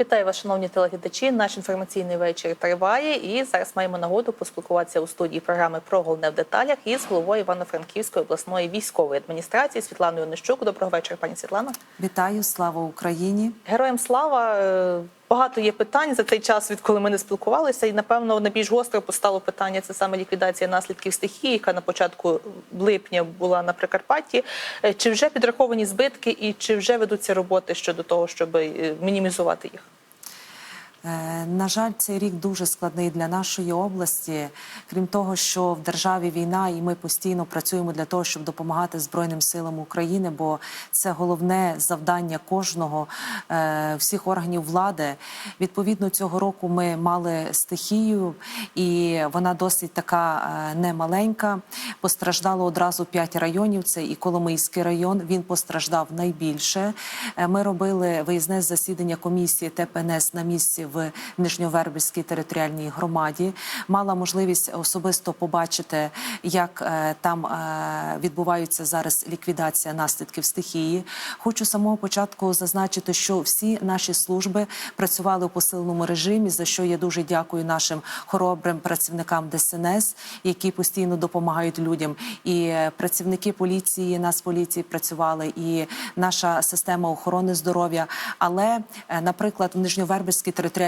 Вітаю вас, шановні телеглядачі. Наш інформаційний вечір триває, і зараз маємо нагоду поспілкуватися у студії програми про головне в деталях із головою Івано-Франківської обласної військової адміністрації Світланою Нищук. Доброго вечора, пані Світлана. Вітаю, слава Україні! Героям слава. Багато є питань за цей час, відколи ми не спілкувалися, і напевно найбільш гостро постало питання це саме ліквідація наслідків стихії, яка на початку липня була на Прикарпатті. Е, Чи вже підраховані збитки, і чи вже ведуться роботи щодо того, щоб е, мінімізувати їх? Е, На жаль, цей рік дуже складний для нашої області. Крім того, що в державі війна, і ми постійно працюємо для того, щоб допомагати Збройним силам України, бо це головне завдання кожного е, всіх органів влади. Відповідно, цього року ми мали стихію, і вона досить така е, немаленька. Постраждало одразу п'ять районів. Це і Коломийський район. Він постраждав найбільше. Ми робили виїзне засідання комісії ТПНС на місці в Нижньовербівській територіальній громаді. Мала можливість особисто побачити, як е, там е, відбуваються зараз ліквідація наслідків стихії. Хочу самого початку зазначити, що всі наші служби працювали у посиленому режимі, за що я дуже дякую нашим хоробрим працівникам ДСНС, які постійно допомагають людям. І е, працівники поліції, Нацполіції працювали, і наша система охорони здоров'я. Але, наприклад, в Нижньовербівській територіальній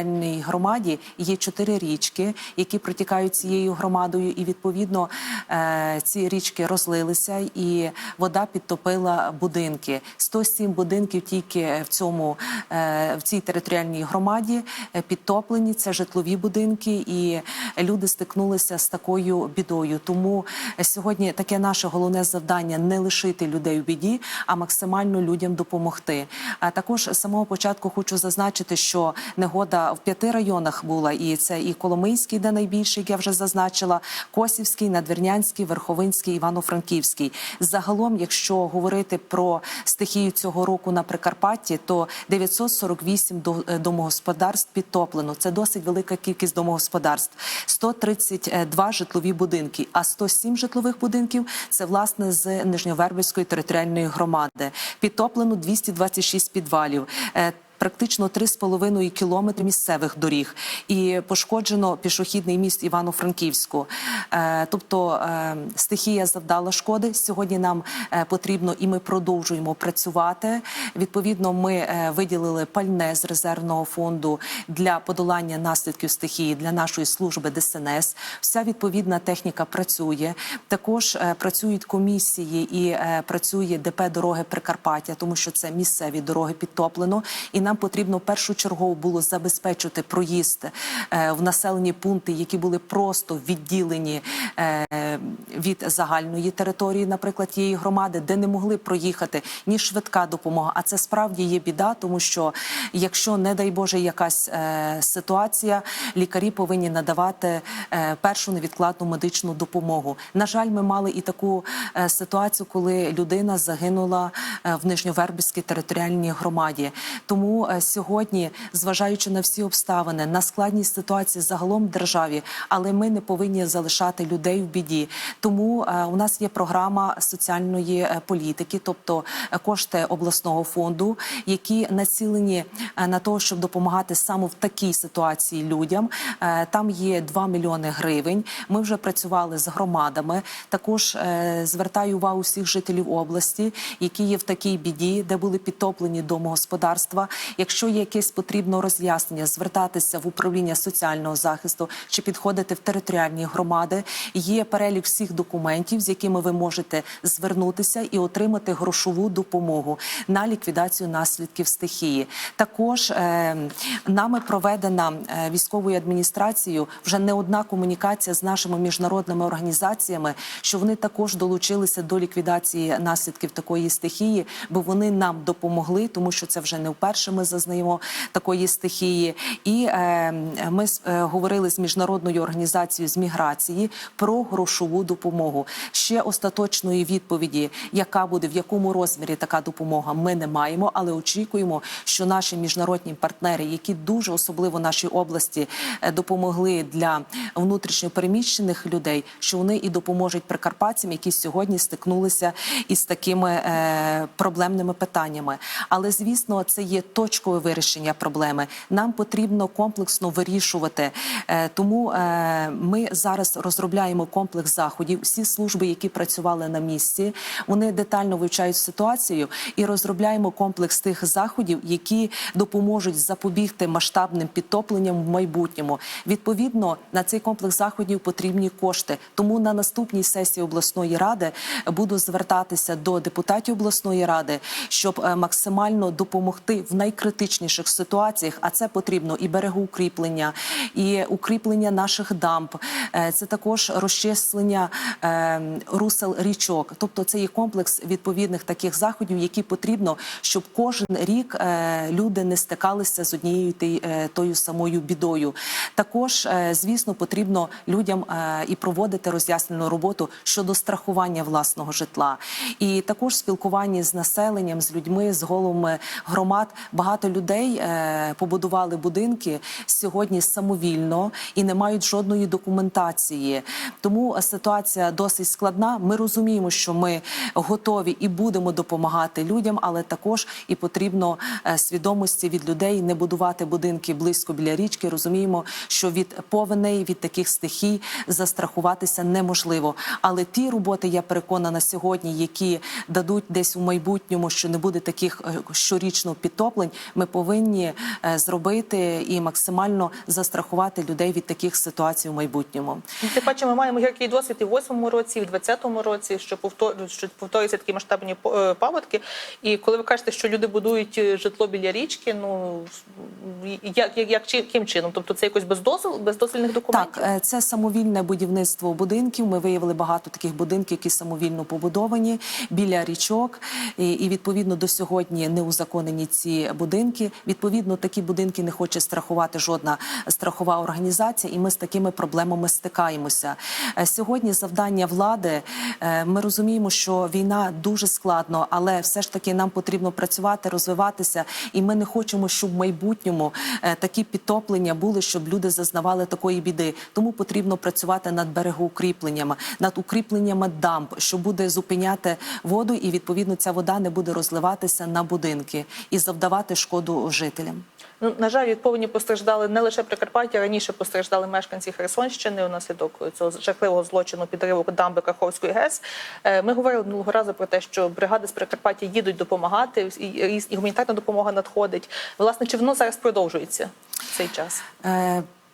громаді є чотири річки, які протікають цією громадою, і відповідно е, ці річки розлилися, і вода підтопила будинки. 107 будинків тільки в цьому е, в цій територіальній громаді е, підтоплені. Це житлові будинки, і люди стикнулися з такою бідою. Тому сьогодні таке наше головне завдання не лишити людей в біді, а максимально людям допомогти. А також з самого початку хочу зазначити, що негода в п'яти районах була, і це і Коломийський, де найбільше, як я вже зазначила, Косівський, Надвірнянський, Верховинський, Івано-Франківський. Загалом, якщо говорити про стихію цього року на Прикарпатті, то 948 до- е, домогосподарств підтоплено. Це досить велика кількість домогосподарств. 132 житлові будинки, а 107 житлових будинків це власне з Нижньовербівської територіальної громади. Підтоплено 226 підвалів. Практично 3,5 кілометри місцевих доріг і пошкоджено пішохідний міст Івано-Франківську. Е, тобто е, стихія завдала шкоди. Сьогодні нам е, потрібно і ми продовжуємо працювати. Відповідно, ми виділили пальне з резервного фонду для подолання наслідків стихії для нашої служби ДСНС. Вся відповідна техніка працює. Також працюють комісії і працює ДП дороги Прикарпаття, тому що це місцеві дороги підтоплено. І нам потрібно першочергово було забезпечити проїзд е, в населені пункти, які були просто відділені е, від загальної території, наприклад, тієї громади, де не могли проїхати ні швидка допомога. А це справді є біда, тому що якщо, не дай Боже, якась е, ситуація, лікарі повинні надавати першу невідкладну медичну допомогу. На жаль, ми мали і таку ситуацію, коли людина загинула в Нижньовербівській територіальній громаді. Тому е, сьогодні, зважаючи на всі обставини, на складність ситуації загалом в державі, але ми не повинні залишати людей в біді. Тому е, у нас є програма соціальної е, політики, тобто кошти обласного фонду, які націлені на те, щоб допомагати саме в такій ситуації людям. Там є 2 мільйони гривень. Ми вже працювали з громадами. Також звертаю увагу всіх жителів області, які є в такій біді, де були підтоплені домогосподарства. Якщо є якесь потрібно роз'яснення, звертатися в управління соціального захисту чи підходити в територіальні громади. Є перелік всіх документів, з якими ви можете звернутися і отримати грошову допомогу на ліквідацію наслідків стихії. Також е, нами проведена е, військовою адміністрацією вже не одна комунікація з нашими міжнародними організаціями, що вони також долучилися до ліквідації наслідків такої стихії, бо вони нам допомогли, тому що це вже не вперше ми зазнаємо такої стихії. І е, ми е, говорили з міжнародною організацією з міграції про грошову допомогу. Ще остаточної відповіді, яка буде в якому розмірі така допомога, ми не маємо, але очікуємо, що наші міжнародні партнери, які дуже особливо нашій області е, допомогли для внутрішньопереміщених людей, що вони і допоможуть прикарпатцям, які сьогодні стикнулися із такими е, проблемними питаннями. Але звісно, це є точно. Точкове вирішення проблеми. Нам потрібно комплексно вирішувати. Е, Тому е, ми зараз розробляємо комплекс заходів. Всі служби, які працювали на місці, вони детально вивчають ситуацію і розробляємо комплекс тих заходів, які допоможуть запобігти масштабним підтопленням в майбутньому. Відповідно, на цей комплекс заходів потрібні кошти. Тому на наступній сесії обласної ради буду звертатися до депутатів обласної ради, щоб е, максимально допомогти в найкритичніших ситуаціях. А це потрібно і берегоукріплення, і укріплення наших дамб. Е, Це також розчислення е, русел річок. Тобто, це є комплекс відповідних таких заходів, які потрібно, щоб кожен рік е, люди не стикалися з однією тою самою бідою. Також, звісно, потрібно людям і проводити роз'яснену роботу щодо страхування власного житла, і також спілкування з населенням, з людьми, з головами громад. Людей е, побудували будинки сьогодні самовільно і не мають жодної документації. Тому ситуація досить складна. Ми розуміємо, що ми готові і будемо допомагати людям, але також і потрібно е, свідомості від людей не будувати будинки близько біля річки. Розуміємо, що від повеней, від таких стихій застрахуватися неможливо. Але ті роботи, я переконана сьогодні, які дадуть десь у майбутньому, що не буде таких е, щорічно підтоплень, ми повинні е, зробити і максимально застрахувати людей від таких ситуацій у майбутньому. Тим паче, ми маємо гіркий досвід і в 8-му році, і в 20-му році, що повтор- що повторюються такі масштабні е, паводки. І коли ви кажете, що люди будують е, житло біля річки, ну як, як, як чи- яким чином? Тобто це якось без дозволу, без дозвільних документів? Так, це самовільне будівництво будинків. Ми виявили багато таких будинків, які самовільно побудовані біля річок, і, і відповідно до сьогодні не узаконені ці будинки. Відповідно, такі будинки не хоче страхувати жодна страхова організація, і ми з такими проблемами стикаємося. Е, Сьогодні завдання влади. е, Ми розуміємо, що війна дуже складно, але все ж таки нам потрібно працювати, розвиватися, і ми не хочемо, щоб в майбутньому е, такі підтоплення були, щоб люди зазнавали такої біди. Тому потрібно працювати над берегоукріпленнями, над укріпленнями дамб, що буде зупиняти воду, і відповідно ця вода не буде розливатися на будинки і завдавати шкоду жителям. Ну, на жаль, від повені постраждали не лише Прикарпаття, раніше постраждали мешканці Херсонщини унаслідок цього жахливого злочину підриву дамби Каховської ГЕС. Е, Ми говорили минулого разу про те, що бригади з Прикарпаття їдуть допомагати, і, і, і гуманітарна допомога надходить. Власне, чи воно зараз продовжується цей час?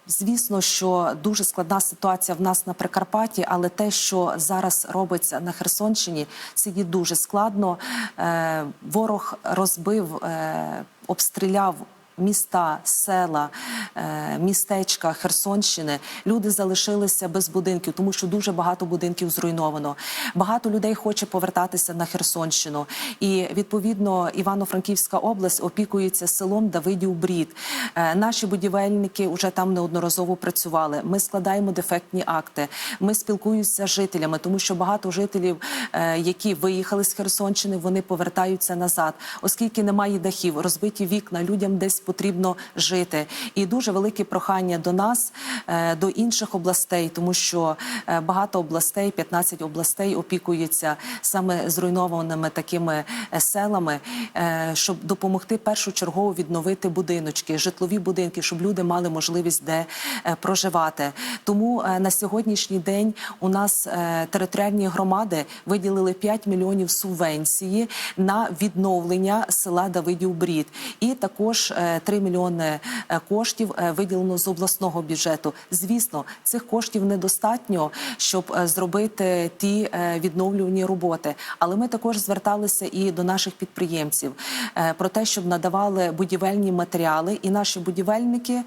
Звісно, що дуже складна ситуація в нас на Прикарпатті, але те, що зараз робиться на Херсонщині, це є дуже складно. Е, Ворог розбив, е, обстріляв. Міста, села, е, містечка Херсонщини люди залишилися без будинків, тому що дуже багато будинків зруйновано. Багато людей хоче повертатися на Херсонщину, і відповідно Івано-Франківська область опікується селом Давидів Брід. Е, Наші будівельники вже там неодноразово працювали. Ми складаємо дефектні акти. Ми спілкуємося з жителями, тому що багато жителів, е, які виїхали з Херсонщини, вони повертаються назад, оскільки немає дахів, розбиті вікна, людям десь потрібно жити. І дуже велике прохання до нас, е, до інших областей, тому що е, багато областей, 15 областей, опікуються саме зруйнованими такими е, селами, щоб допомогти першочергово відновити будиночки, житлові будинки, щоб люди мали можливість де проживати. Тому на сьогоднішній день у нас територіальні громади виділили 5 мільйонів субвенції на відновлення села Давидів Брід, і також 3 мільйони е, коштів е, виділено з обласного бюджету. Звісно, цих коштів недостатньо, щоб е, зробити ті відновлювані роботи. Але ми також зверталися і до наших підприємців про те, щоб надавали будівельні матеріали, і наші будівельники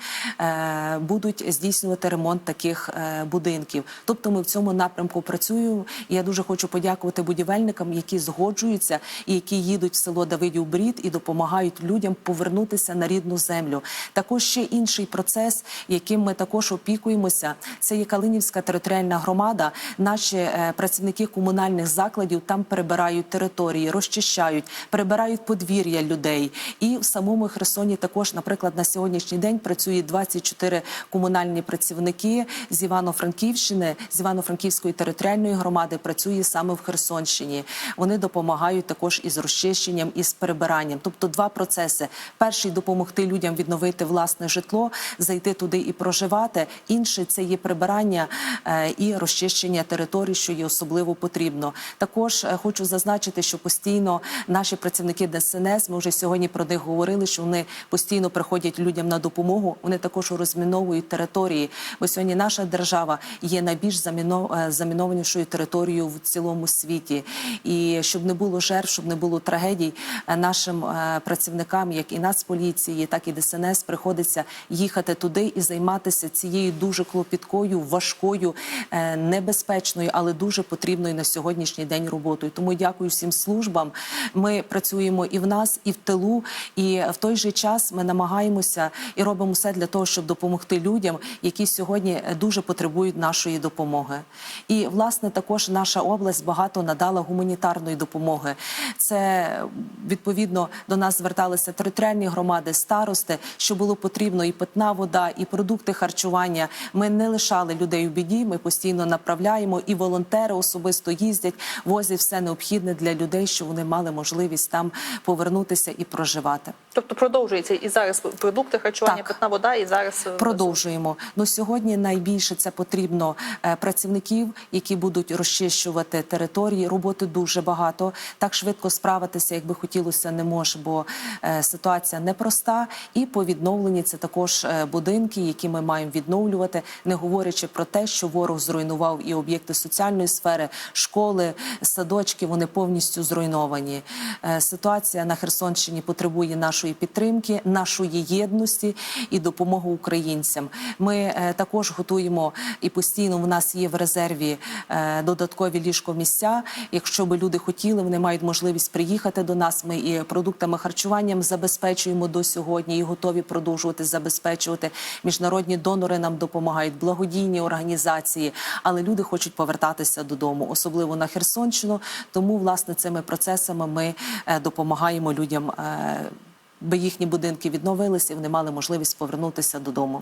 будуть здійснювати ремонт таких будинків. Тобто, ми в цьому напрямку працюємо. Я дуже хочу подякувати будівельникам, які згоджуються і які їдуть в село Давидів Брід і допомагають людям повернутися на рівень рідну землю. Також ще інший процес, яким ми також опікуємося, це є Калинівська територіальна громада. Наші е, працівники комунальних закладів там перебирають території, розчищають, перебирають подвір'я людей. І в самому Херсоні також, наприклад, на сьогоднішній день працює 24 комунальні працівники з Івано-Франківщини, з Івано-Франківської територіальної громади. Працює саме в Херсонщині. Вони допомагають також із розчищенням і з перебиранням. Тобто два процеси: перший допомогти людям відновити власне житло, зайти туди і проживати. Інший це є прибирання е, і розчищення територій, що є особливо потрібно. Також е, хочу зазначити, що постійно наші працівники ДСНС, ми вже сьогодні про них говорили, що вони постійно приходять людям на допомогу. Вони також розміновують території. Бо сьогодні наша держава є найбільш е, замінованішою територією в цілому світі. І щоб не було жертв, щоб не було трагедій, нашим працівникам, як і Нацполіції, так і ДСНС, приходиться їхати туди і займатися цією дуже клопіткою, важкою, е, небезпечною, але дуже потрібною на сьогоднішній день роботою. Тому дякую всім службам. Ми працюємо і в нас, і в тилу, і в той же час ми намагаємося і робимо все для того, щоб допомогти людям, які сьогодні дуже потребують нашої допомоги. І власне також наша область багато надала гуманітарної допомоги. Це відповідно до нас зверталися територіальні громади, старости, що було потрібно і питна вода, і продукти харчування. Ми не лишали людей у біді. Ми постійно направляємо, і волонтери особисто їздять, возять все необхідне для людей, щоб вони мали можливість там повернутися і проживати. Тобто продовжується і зараз продукти харчування, Так. питна вода, і зараз е, Продовжуємо. Ну сьогодні найбільше це потрібно е, працівників, які будуть розчищувати території. Роботи дуже багато. Так швидко справитися, як би хотілося, не може, бо е, ситуація непроста. І по відновленні це також е, будинки, які ми маємо відновлювати, не говорячи про те, що ворог зруйнував і об'єкти соціальної сфери, школи, садочки. Вони повністю зруйновані. Е, Ситуація на Херсонщині потребує нашої підтримки, нашої єдності і допомоги українцям. Ми е, також готуємо і постійно в нас є в резерві додаткові ліжкомісця. Якщо би люди хотіли, вони мають можливість приїхати до нас. Ми і продуктами харчуванням забезпечуємо до сьогодні і готові продовжувати забезпечувати. Міжнародні донори нам допомагають, благодійні організації, але люди хочуть повертатися додому, особливо на Херсонщину. Тому власне цими процесами ми е, допомагаємо людям. е, Би їхні будинки відновилися, і вони мали можливість повернутися додому.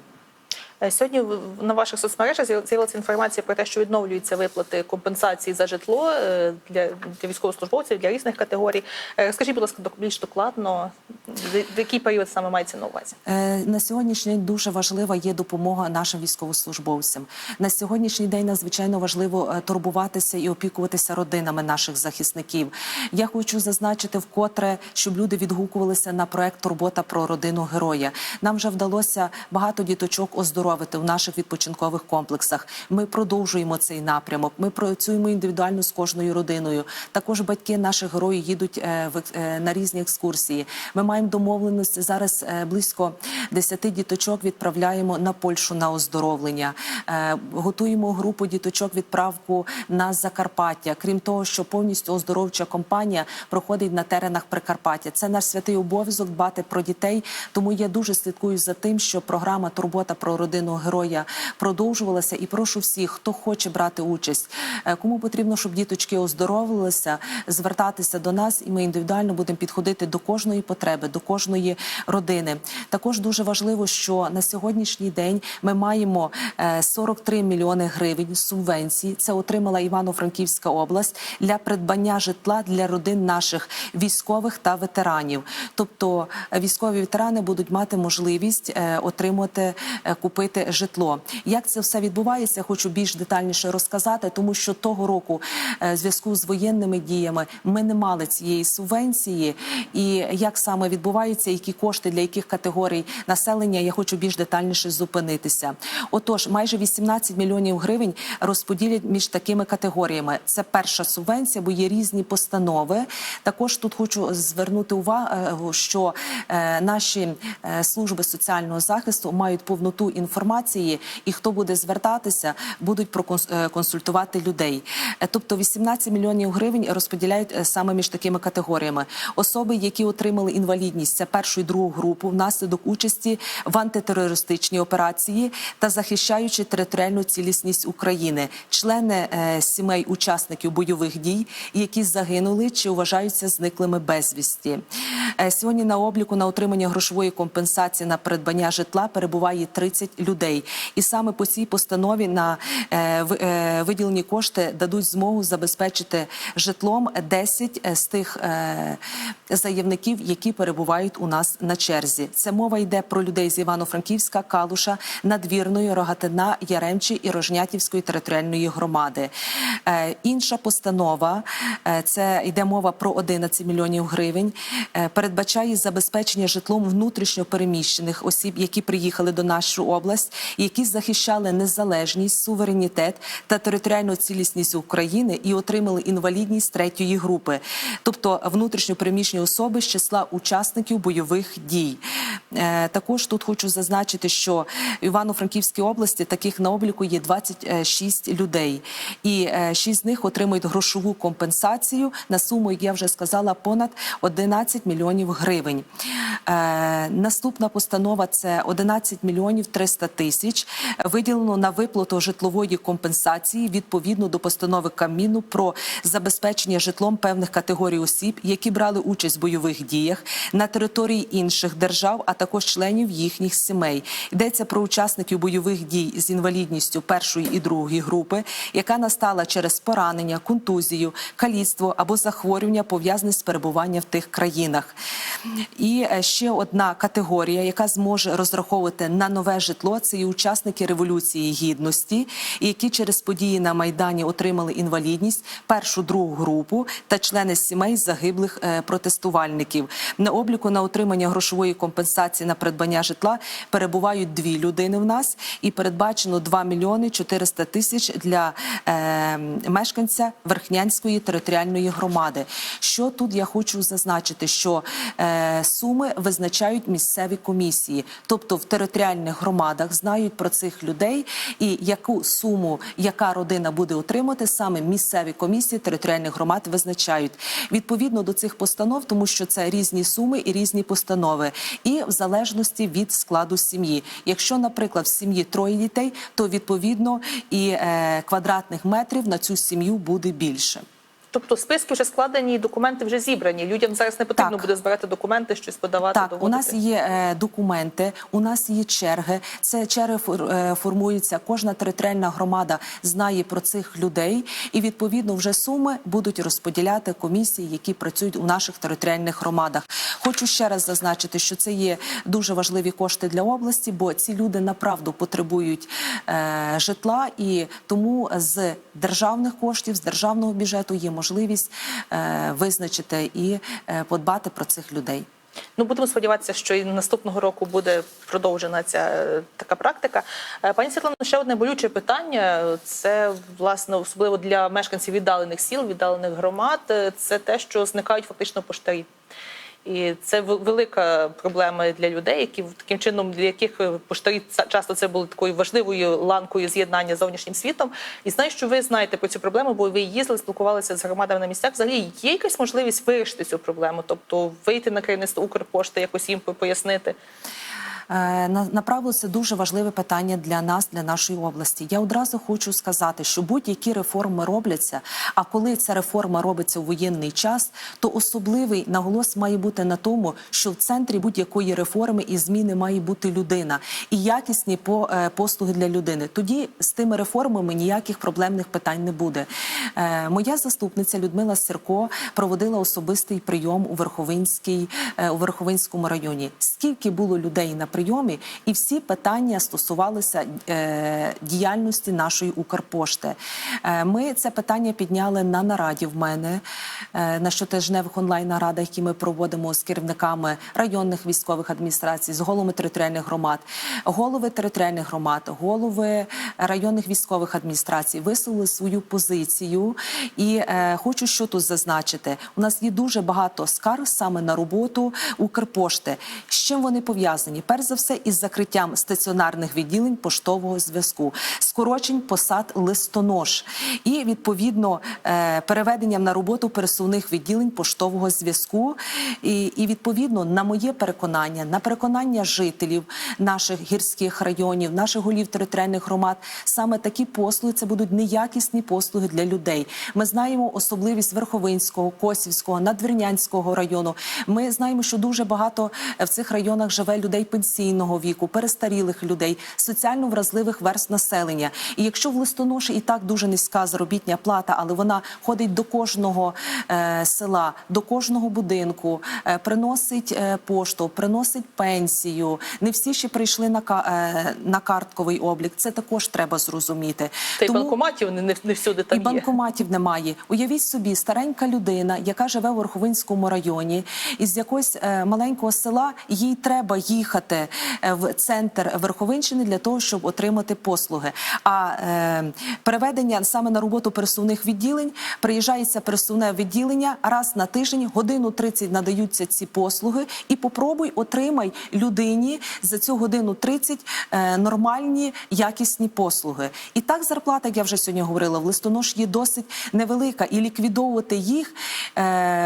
Е, Сьогодні на ваших соцмережах з'явилася інформація про те, що відновлюються виплати компенсації за житло е, для, для військовослужбовців для різних категорій. Е, Скажіть, будь ласка, більш докладно, в який період саме мається на увазі? На сьогоднішній день дуже важлива є допомога нашим військовослужбовцям. На сьогоднішній день надзвичайно важливо турбуватися і опікуватися родинами наших захисників. Я хочу зазначити вкотре, щоб люди відгукувалися на проект Турбота про родину героя. Нам вже вдалося багато діточок оздоровити в наших відпочинкових комплексах. Ми продовжуємо цей напрямок. Ми працюємо індивідуально з кожною родиною. Також батьки наших героїв їдуть е, в е, на різні екскурсії. Ми маємо домовленості зараз е, близько 10 діточок відправляємо на Польщу на оздоровлення. Готуємо групу діточок відправку на Закарпаття. Крім того, що повністю оздоровча компанія проходить на теренах Прикарпаття. Це наш святий обов'язок дбати про дітей. Тому я дуже слідкую за тим, що програма Турбота про родину героя продовжувалася. І прошу всіх, хто хоче брати участь, е, кому потрібно, щоб діточки оздоровилися, звертатися до нас, і ми індивідуально будемо підходити до кожної потреби, до кожної родини. Також дуже важливо, що на сьогоднішній день ми маємо е, 43 мільйони гривень субвенцій. Це отримала Івано-Франківська область для придбання житла для родин наших військових та ветеранів. Тобто е, військові ветерани будуть мати можливість е, отримати е, купити житло. Як це все відбувається, хочу більш детальніше розказати, тому що того року, е, в зв'язку з воєнними діями, ми не мали цієї субвенції, і як саме відбувається, які кошти для яких категорій населення. Я хочу більш детальніше зупинитися. Отож, майже 18 мільйонів гривень розподілять між такими категоріями. Це перша субвенція, бо є різні постанови. Також тут хочу звернути увагу, що е, наші е, служби соціального захисту мають повноту інформації, і хто буде звертатися, будуть проконс- е, людей. Е, Тобто 18 мільйонів гривень розподіляють е, саме між такими категоріями. Особи, які отримали інвалідність, це першу і другу групу внаслідок участі в антитерористичній операції та захищаючи територіальну цілісність України, члени сімей учасників бойових дій, які загинули чи вважаються зниклими безвісті. Сьогодні на обліку на отримання грошової компенсації на придбання житла перебуває 30 людей, і саме по цій постанові на е, е, виділені кошти дадуть змогу забезпечити житлом 10 з тих е, заявників, які перебувають у нас на черзі. Це мова йде про людей з Івано-Франківська, Калуша, Надвірної, Рогатина, Яремчі і Рожнятівської територіальної громади. Е, Інша постанова е, це йде мова про 11 мільйонів гривень. е, Передбачає забезпечення житлом внутрішньо переміщених осіб, які приїхали до нашу область, які захищали незалежність, суверенітет та територіальну цілісність України і отримали інвалідність третьої групи, тобто внутрішньо переміщені особи з числа учасників бойових дій. Е, Також тут хочу зазначити, що в Івано-Франківській області таких на обліку є 26 людей, і 6 з них отримують грошову компенсацію на суму, як я вже сказала, понад 11 мільйонів гривень. Е, Наступна постанова це 11 мільйонів 300 тисяч виділено на виплату житлової компенсації відповідно до постанови Кабміну про забезпечення житлом певних категорій осіб, які брали участь в бойових діях на території інших держав, а також членів їхніх сімей. Йдеться про учасників бойових дій з інвалідністю першої і другої групи, яка настала через поранення, контузію, каліцтво або захворювання пов'язане з перебуванням в тих країнах. І е, ще одна категорія, яка зможе розраховувати на нове житло, це і учасники революції гідності, які через події на майдані отримали інвалідність першу другу групу та члени сімей загиблих е, протестувальників. На обліку на отримання грошової компенсації на придбання житла перебувають дві людини в нас, і передбачено 2 мільйони 400 тисяч для е, мешканця Верхнянської територіальної громади. Що тут я хочу зазначити, що е, суми визначають місцеві комісії, тобто в територіальних громадах знають про цих людей і яку суму яка родина буде отримати, саме місцеві комісії територіальних громад визначають відповідно до цих постанов, тому що це різні суми і різні постанови, і в залежності від складу сім'ї. Якщо, наприклад, в сім'ї троє дітей, то відповідно і е, квадратних метрів на цю сім'ю буде більше. Тобто списки вже складені, документи вже зібрані. Людям зараз не потрібно Так. буде збирати документи, щось подавати. Так, у нас є е, документи, у нас є черги. Це черги е, формуються. Кожна територіальна громада знає про цих людей, і відповідно вже суми будуть розподіляти комісії, які працюють у наших територіальних громадах. Хочу ще раз зазначити, що це є дуже важливі кошти для області, бо ці люди направду потребують е, житла, і тому з державних коштів, з державного бюджету є можливість е, визначити і е, подбати про цих людей. Ну будемо сподіватися, що і наступного року буде продовжена ця е, така практика. Пані Світлано, ще одне болюче питання. Це власне особливо для мешканців віддалених сіл, віддалених громад. Це те, що зникають фактично поштарі. І це велика проблема для людей, які таким чином для яких е, поштарі часто це були такою важливою ланкою з'єднання з зовнішнім світом. І знаю, що ви знаєте про цю проблему, бо ви їздили, спілкувалися з громадами на місцях. Взагалі є якась можливість вирішити цю проблему, тобто вийти на керівництво Укрпошти, якось їм пояснити. Е, на- Направду дуже важливе питання для нас, для нашої області. Я одразу хочу сказати, що будь-які реформи робляться. А коли ця реформа робиться у воєнний час, то особливий наголос має бути на тому, що в центрі будь-якої реформи і зміни має бути людина і якісні по- е, послуги для людини. Тоді з тими реформами ніяких проблемних питань не буде. Е, Моя заступниця Людмила Сирко проводила особистий прийом у Верховинській у Верховинському районі. Скільки було людей на прийомі, і всі питання стосувалися е, діяльності нашої Укрпошти. Е, ми це питання підняли на нараді в мене е, на щотижневих онлайн-нарадах, які ми проводимо з керівниками районних військових адміністрацій, з головами територіальних громад, голови територіальних громад, голови районних військових адміністрацій висловили свою позицію. І е, хочу що тут зазначити: у нас є дуже багато скарг саме на роботу Укрпошти. З чим вони пов'язані? Перш за все, із закриттям стаціонарних відділень поштового зв'язку, скорочень посад листонож і відповідно е, переведенням на роботу пересувних відділень поштового зв'язку. І, і відповідно на моє переконання, на переконання жителів наших гірських районів, наших голів територіальних громад, саме такі послуги це будуть неякісні послуги для людей. Ми знаємо особливість Верховинського, Косівського, Надвірнянського району. Ми знаємо, що дуже багато в цих районах живе людей пенсійного віку, перестарілих людей, соціально вразливих верст населення. І якщо в листоноші і так дуже низька заробітня плата, але вона ходить до кожного е, села, до кожного будинку, е, приносить е, пошту, приносить пенсію. Не всі ще прийшли на, е, на картковий облік. Це також треба зрозуміти. Та й Тому- банкоматів не, не, всюди і є. банкоматів немає. Уявіть собі, старенька людина, яка живе в Верховинському районі, із якогось е, маленького села, їй треба їхати е, в центр Верховинщини для того, щоб отримати послуги. А е, переведення саме на роботу пересувних відділень приїжджається пересувне відділення раз на тиждень, годину 30 надаються ці послуги, і попробуй отримай людині за цю годину 30 е, нормальні якісні послуги. І так зарплата, як я вже сьогодні говорила, в листонож є досить невелика, і ліквідовувати їх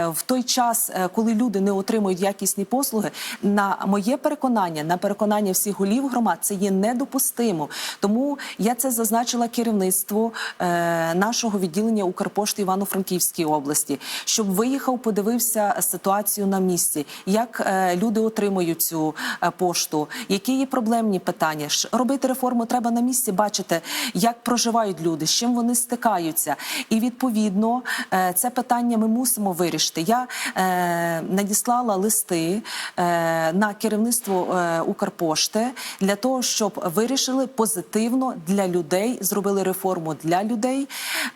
в той час, коли люди не отримують якісні послуги, на моє переконання, на переконання всіх голів громад, це є недопустимо. Тому я це зазначила керівництву е, нашого відділення Укрпошти Івано-Франківській області, щоб виїхав, подивився ситуацію на місці, як е, люди отримують цю е, пошту, які є проблемні питання. Робити реформу треба на місці, бачити, як проживають люди, з чим вони стикаються. І відповідно е, це питання ми мусимо вирішити. Я е, надіслала листи е, на керівництво е, Укрпошти для того, щоб вирішили позитивно для людей, зробили реформу для людей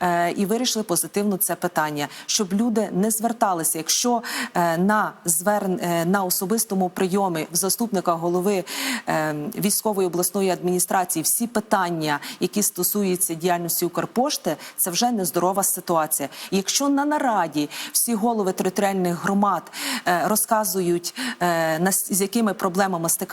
е, і вирішили позитивно це питання, щоб люди не зверталися. Якщо е, на зверн е, на особистому прийомі в заступника голови військової обласної адміністрації всі питання, які стосуються діяльності Укрпошти, це вже нездорова ситуація. Якщо на нараді всі голови територіальних громад розказують, з якими проблемами стикаються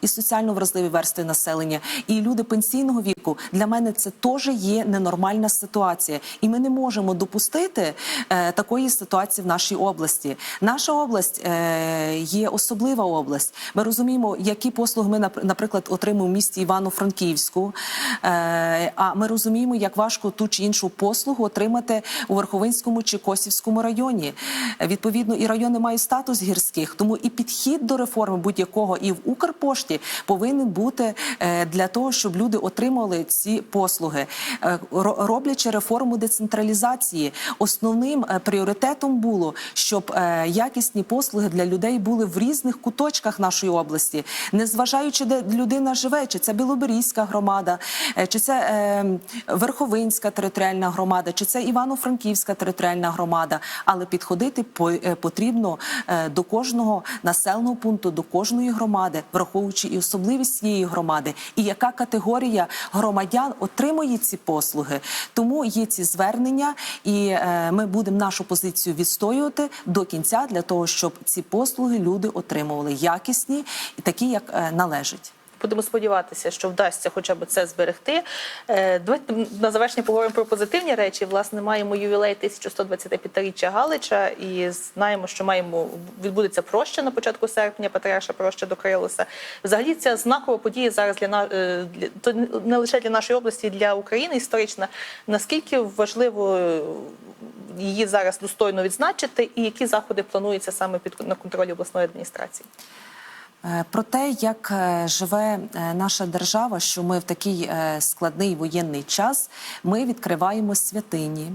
і соціально вразливі верстви населення, і люди пенсійного віку, для мене це теж є ненормальна ситуація, і ми не можемо допустити е, такої ситуації в нашій області. Наша область е, є особлива область. Ми розуміємо, які послуги ми нап- наприклад отримуємо в місті Івано-Франківську. Е, а ми розуміємо, як важко ту чи іншу послугу отримати у Верховинському чи Косівському районі. Відповідно, і райони мають статус гірських, тому і підхід до реформи будь-якого і в Укрпошті повинен бути е, для того, щоб люди отримали ці послуги, Е, роблячи реформу децентралізації. Основним е, пріоритетом було, щоб якісні послуги для людей були в різних куточках нашої області, незважаючи, де людина живе, чи це Білоберізька громада, чи це Верховинська територіальна громада, чи це Івано-Франківська територіальна громада. Але підходити по- потрібно до кожного населеного пункту, до кожної громади, враховуючи і особливість цієї громади, і яка категорія громадян отримує ці послуги. Тому є ці звернення, і е, ми будемо нашу позицію відстоювати до кінця для того, щоб ці послуги люди отримували якісні і такі, як е, належить. Будемо сподіватися, що вдасться хоча б це зберегти. Е, Давайте на завершення поговоримо про позитивні речі. Власне, маємо ювілей 1125-річчя Галича, і знаємо, що маємо відбудеться проща на початку серпня, Патріарша проща до Крилоса. Взагалі, ця знакова подія зараз для е, то не лише для нашої області, для України історична. Наскільки важливо е, її зараз достойно відзначити, і які заходи плануються саме під на контролі обласної адміністрації? Е, Про те, як е, живе е, наша держава, що ми в такий складний воєнний час ми відкриваємо святині,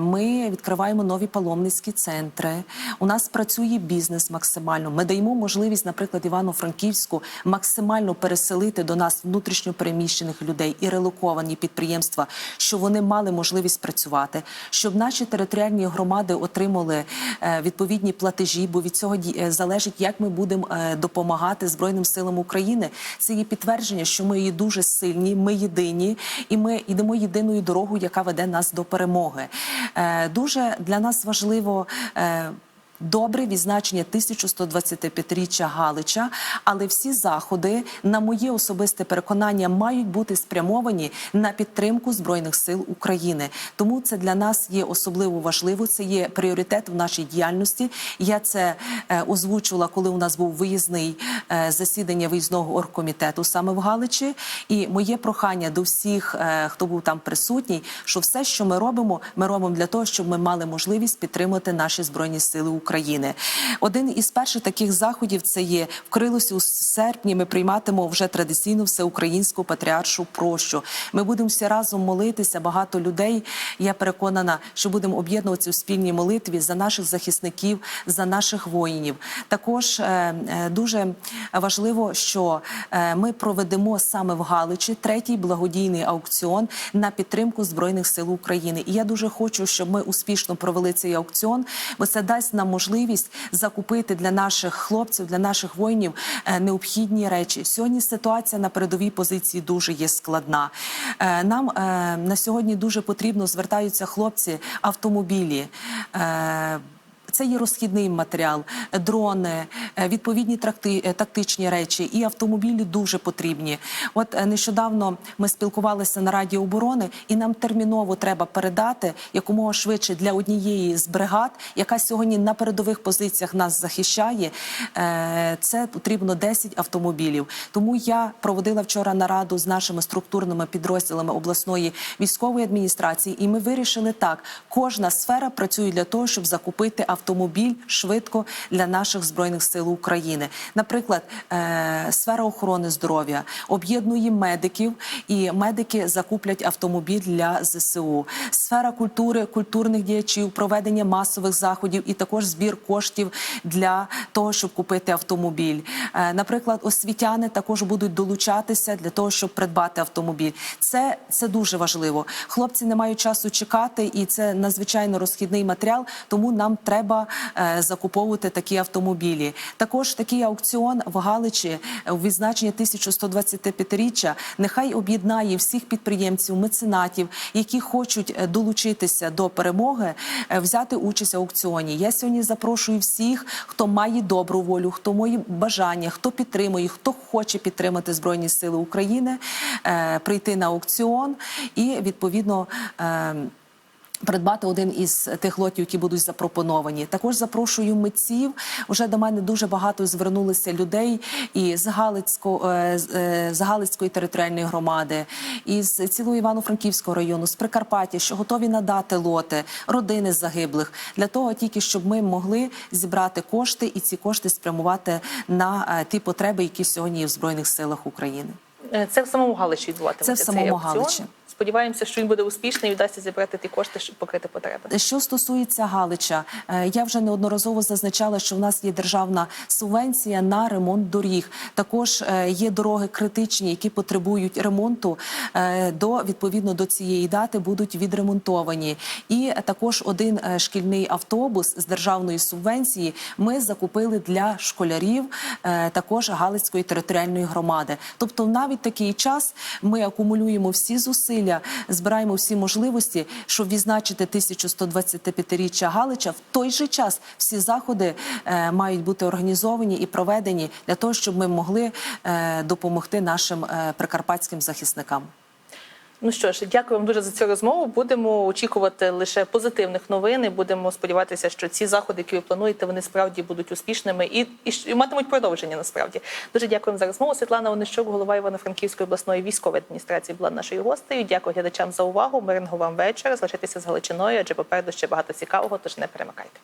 ми відкриваємо нові паломницькі центри. У нас працює бізнес максимально. Ми даємо можливість, наприклад, Івано-Франківську максимально переселити до нас внутрішньо переміщених людей і релоковані підприємства, щоб вони мали можливість працювати, щоб наші територіальні громади отримали відповідні платежі, бо від цього залежить, як ми будемо допомагати Збройним силам України. Це є підтвердження, що ми є дуже сильні, ми єдині, і ми йдемо єдиною дорогою, яка веде нас до перемоги. Е, Дуже для нас важливо. Добре відзначення 1125-річчя Галича, але всі заходи, на моє особисте переконання, мають бути спрямовані на підтримку збройних сил України. Тому це для нас є особливо важливо. Це є пріоритет в нашій діяльності. Я це е, озвучувала, коли у нас був виїзний е, засідання виїзного оргкомітету саме в Галичі. І моє прохання до всіх, е, хто був там присутній, що все, що ми робимо, ми робимо для того, щоб ми мали можливість підтримати наші збройні сили України. Один із перших таких заходів це є в у серпні. Ми прийматимемо вже традиційну всеукраїнську патріаршу прощу. Ми будемо всі разом молитися. Багато людей. Я переконана, що будемо об'єднуватися у спільній молитві за наших захисників, за наших воїнів. Також е, е, дуже важливо, що е, ми проведемо саме в Галичі третій благодійний аукціон на підтримку збройних сил України. І я дуже хочу, щоб ми успішно провели цей аукціон, бо це дасть нам можливість закупити для наших хлопців, для наших воїнів е, необхідні речі. Сьогодні ситуація на передовій позиції дуже є складна. Е, Нам е, на сьогодні дуже потрібно звертаються хлопці автомобілі. Е, це є розхідний матеріал, дрони, е, відповідні тракти, е, тактичні речі і автомобілі дуже потрібні. От е, нещодавно ми спілкувалися на Раді оборони, і нам терміново треба передати якомога швидше для однієї з бригад, яка сьогодні на передових позиціях нас захищає. е, Це потрібно 10 автомобілів. Тому я проводила вчора нараду з нашими структурними підрозділами обласної військової адміністрації, і ми вирішили так: кожна сфера працює для того, щоб закупити автомобіль швидко для наших збройних сил України. Наприклад, е, сфера охорони здоров'я об'єднує медиків, і медики закуплять автомобіль для ЗСУ. Сфера культури, культурних діячів, проведення масових заходів і також збір коштів для того, щоб купити автомобіль. Е, Наприклад, освітяни також будуть долучатися для того, щоб придбати автомобіль. Це, це дуже важливо. Хлопці не мають часу чекати, і це надзвичайно розхідний матеріал. Тому нам треба е, закуповувати такі автомобілі. Також такий аукціон в Галичі е, у відзначення 1125-річчя нехай об'єднає всіх підприємців, меценатів, які хочуть е, долучитися до перемоги, взяти участь в аукціоні. Я сьогодні запрошую всіх, хто має добру волю, хто має бажання, хто підтримує, хто хоче підтримати Збройні Сили України, прийти на аукціон і відповідно. Е, Придбати один із тих лотів, які будуть запропоновані. Також запрошую митців. Уже до мене дуже багато звернулися людей і з Галицького е, з, е, Галицької територіальної громади, із цілого Івано-Франківського району, з Прикарпаття, що готові надати лоти родини загиблих для того, тільки щоб ми могли зібрати кошти і ці кошти спрямувати на е, ті потреби, які сьогодні є в збройних силах України. Е, Це в самому Галичі відбуватиметься. Це в самому. Галичі. Сподіваємося, що він буде успішний і вдасться зібрати ті кошти, щоб покрити потреби. Що стосується Галича, е, я вже неодноразово зазначала, що в нас є державна субвенція на ремонт доріг. Також е, є дороги критичні, які потребують ремонту. е, До відповідно до цієї дати будуть відремонтовані. І також один шкільний автобус з державної субвенції ми закупили для школярів також Галицької територіальної громади. Тобто, навіть такий час ми акумулюємо всі зусилля, збираємо всі можливості, щоб відзначити 1125-річчя Галича. В той же час всі заходи е, мають бути організовані і проведені для того, щоб ми могли е, допомогти нашим е, прикарпатським захисникам. Ну що ж, дякую вам дуже за цю розмову. Будемо очікувати лише позитивних новин. і Будемо сподіватися, що ці заходи, які ви плануєте, вони справді будуть успішними і, і, і матимуть продовження. Насправді дуже дякуємо за розмову. Світлана Онищук, голова Івано-Франківської обласної військової адміністрації, була нашою гостею. Дякую глядачам за увагу. Мирного вам вечора. Залишайтеся з Галичиною, адже попереду ще багато цікавого. Тож не перемикайте.